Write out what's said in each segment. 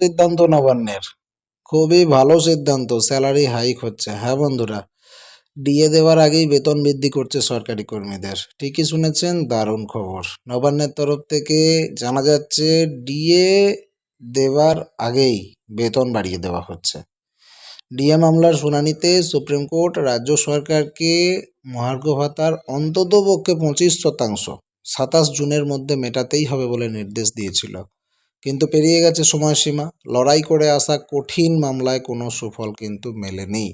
সিদ্ধান্ত নবান্নের। খুবই ভালো সিদ্ধান্ত, স্যালারি হাইক হচ্ছে। হ্যাঁ বন্ধুরা, ডিএ দেওয়ার আগেই বেতন বৃদ্ধি করছে সরকারি কর্মীদের। ঠিকই শুনেছেন, দারুণ খবর। নবান্নের তরফ থেকে জানা যাচ্ছে, ডিএ দেওয়ার আগেই বেতন বাড়িয়ে দেওয়া হচ্ছে। ডিএ মামলার শুনানিতে সুপ্রিম কোর্ট রাজ্য সরকারকে মহার্ঘ ভাতার অন্ততপক্ষে পঁচিশ শতাংশ, সাতাশ জুনের মধ্যে মেটাতেই হবে বলে নির্দেশ দিয়েছিল। কিন্তু পেরিয়ে গেছে সময়সীমা। লড়াই করে আসা কঠিন মামলায় কোনো সুফল কিন্তু মেলেনি।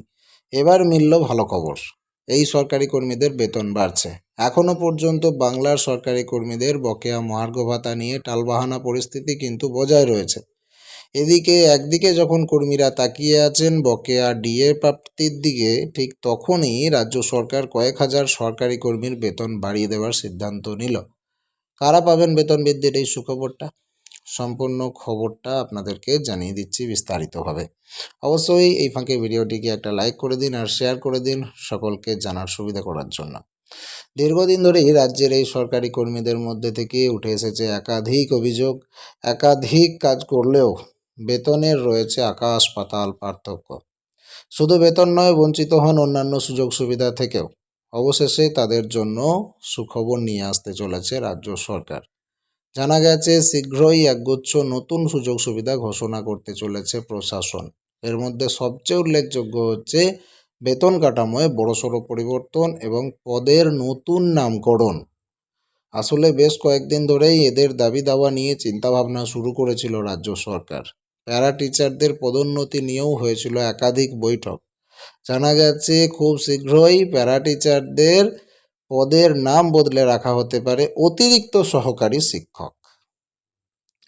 এবার মিলল ভালো খবর। এই সরকারি কর্মীদের বেতন বাড়ছে। এখনও পর্যন্ত বাংলার সরকারি কর্মীদের বকেয়া মহার্ঘ ভাতা নিয়ে টালবাহানা পরিস্থিতি কিন্তু বজায় রয়েছে। এদিকে, একদিকে যখন কর্মীরা তাকিয়ে আছেন বকেয়া ডিএ প্রাপ্তির দিকে, ঠিক তখনই রাজ্য সরকার কয়েক হাজার সরকারি কর্মীর বেতন বাড়িয়ে দেওয়ার সিদ্ধান্ত নিল। কারা পাবেন বেতন বৃদ্ধির এই সুখবরটা? সম্পূর্ণ খবরটা আপনাদেরকে জানিয়ে দিচ্ছি বিস্তারিতভাবে। অবশ্যই এই ফাঁকে ভিডিওটিকে একটা লাইক করে দিন আর শেয়ার করে দিন সকলকে জানার সুবিধা করার জন্য। দীর্ঘদিন ধরেই রাজ্যের এই সরকারি কর্মীদের মধ্যে থেকে উঠে এসেছে একাধিক অভিযোগ, একাধিক কাজ করলেও বেতনের রয়েছে আকাশ পাতাল পার্থক্য। শুধু বেতন নয়, বঞ্চিত হন অন্যান্য সুযোগ সুবিধা থেকেও। অবশেষে তাদের জন্য সুখবর নিয়ে আসতে চলেছে রাজ্য সরকার। জানা গেছে, শীঘ্রই একগুচ্ছ নতুন সুযোগ সুবিধা ঘোষণা করতে চলেছে প্রশাসন। এর মধ্যে সবচেয়ে উল্লেখযোগ্য হচ্ছে, বেতন কাঠামোয় বড়সড় পরিবর্তন এবং পদের নতুন নামকরণ। আসলে বেশ কয়েকদিন ধরেই এদের দাবি দাওয়া নিয়ে চিন্তাভাবনা শুরু করেছিল রাজ্য সরকার। প্যারা টিচারদের পদোন্নতি নিয়েও হয়েছিল একাধিক বৈঠক। জানা গেছে, খুব শীঘ্রই প্যারা টিচারদের পদের নাম বদলে রাখা হতে পারে অতিরিক্ত সহকারী শিক্ষক।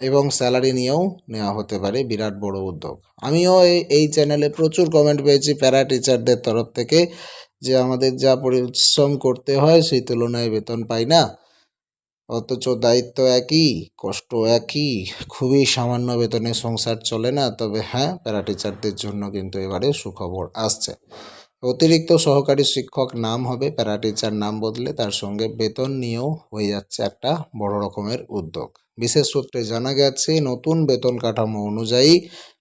এবং স্যালারি নিয়েও নেওয়া হতে পারে বিরাট বড় উদ্যোগ। আমিও এই চ্যানেলে প্রচুর কমেন্ট পেয়েছি প্যারা টিচারদের তরফ থেকে যে আমাদের যা পরিশ্রম করতে হয় সেই তুলনায় বেতন পাই না। অথচ দায়িত্ব একই, কষ্ট একই, খুবই সামান্য বেতনে সংসার চলে না, তবে হ্যাঁ প্যারা টিচারদের জন্য কিন্তু এবারে সুখবর আসছে। অতিরিক্ত সহকারী শিক্ষক নাম হবে, প্যারা টিচার নাম বদলে তার সঙ্গে বেতন নিয়েও হয়ে যাচ্ছে একটা বড় রকমের উদ্যোগ। বিশেষ সূত্রে জানা গেছে, নতুন বেতন কাঠামো অনুযায়ী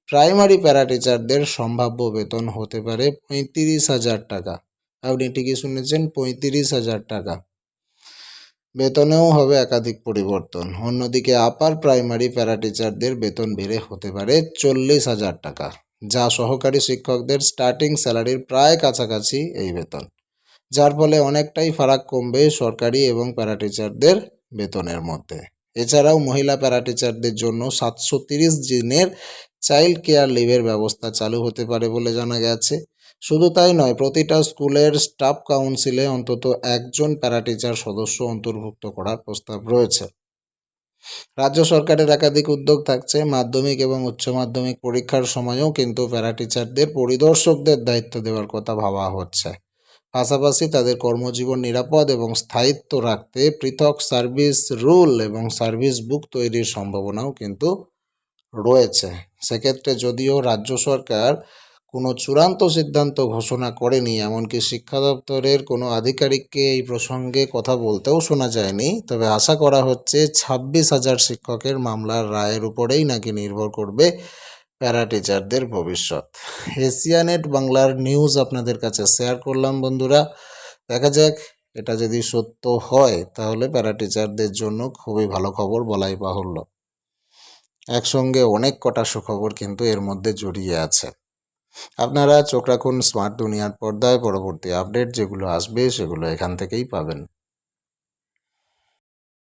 প্রাইমারি প্যারা টিচারদের সম্ভাব্য বেতন হতে পারে পঁয়ত্রিশ হাজার টাকা। আপনি ঠিকই শুনেছেন, পঁয়ত্রিশ হাজার টাকা। বেতনেও হবে একাধিক পরিবর্তন। অন্যদিকে আপার প্রাইমারি প্যারা টিচারদের বেতন বেড়ে হতে পারে চল্লিশ হাজার টাকা। যা সহকারী শিক্ষকদের স্টার্টিং স্যালারির প্রায় কাছাকাছি এই বেতন। যার ফলে অনেকটাই ফারাক কমবে সরকারি এবং প্যারা টিচারদের বেতনের মধ্যে। এছাড়াও মহিলা প্যারা টিচারদের জন্য সাতশো দিনের চাইল্ড কেয়ার লিভের ব্যবস্থা চালু হতে পারে বলে জানা গেছে। শুধু তাই নয়, প্রতিটা স্কুলের স্টাফ কাউন্সিলে অন্তত একজন প্যারা টিচার সদস্য অন্তর্ভুক্ত করার প্রস্তাব রয়েছে। রাজ্য সরকারের একাধিক উদ্যোগ থাকছে। মাধ্যমিক এবং উচ্চ মাধ্যমিক পরীক্ষার সময়ও কিন্তু প্যারা টিচারদের, পরিদর্শকদের দায়িত্ব দেওয়ার কথা ভাবা হচ্ছে। পাশাপাশি তাদের কর্মজীবন নিরাপদ এবং স্থায়িত্ব রাখতে পৃথক সার্ভিস রুল এবং সার্ভিস বুক তৈরির সম্ভাবনাও কিন্তু রয়েছে। সেক্ষেত্রে যদিও রাজ্য সরকার কোনো চূড়ান্ত সিদ্ধান্ত ঘোষণা করেনি, এমনকি শিক্ষা দপ্তরের কোনো আধিকারিককে এই প্রসঙ্গে কথা বলতেও শোনা যায়নি। তবে আশা করা হচ্ছে ছাব্বিশ হাজার শিক্ষকের মামলার রায়ের উপরেই নাকি নির্ভর করবে প্যারা টিচারদের ভবিষ্যৎ। এশিয়ানেট বাংলার নিউজ আপনাদের কাছে শেয়ার করলাম বন্ধুরা। দেখা যাক, এটা যদি সত্য হয়, তাহলে প্যারা টিচারদের জন্য খুবই ভালো খবর বলাই বাহুল্য। একসঙ্গে অনেক কটা সুখবর কিন্তু এর মধ্যে জড়িয়ে আছে। আপনারা চোখ রাখুন স্মার্ট দুনিয়ার পর্দায় পরবর্তী আপডেট যেগুলো আসবে সেগুলো এখান থেকেই পাবেন।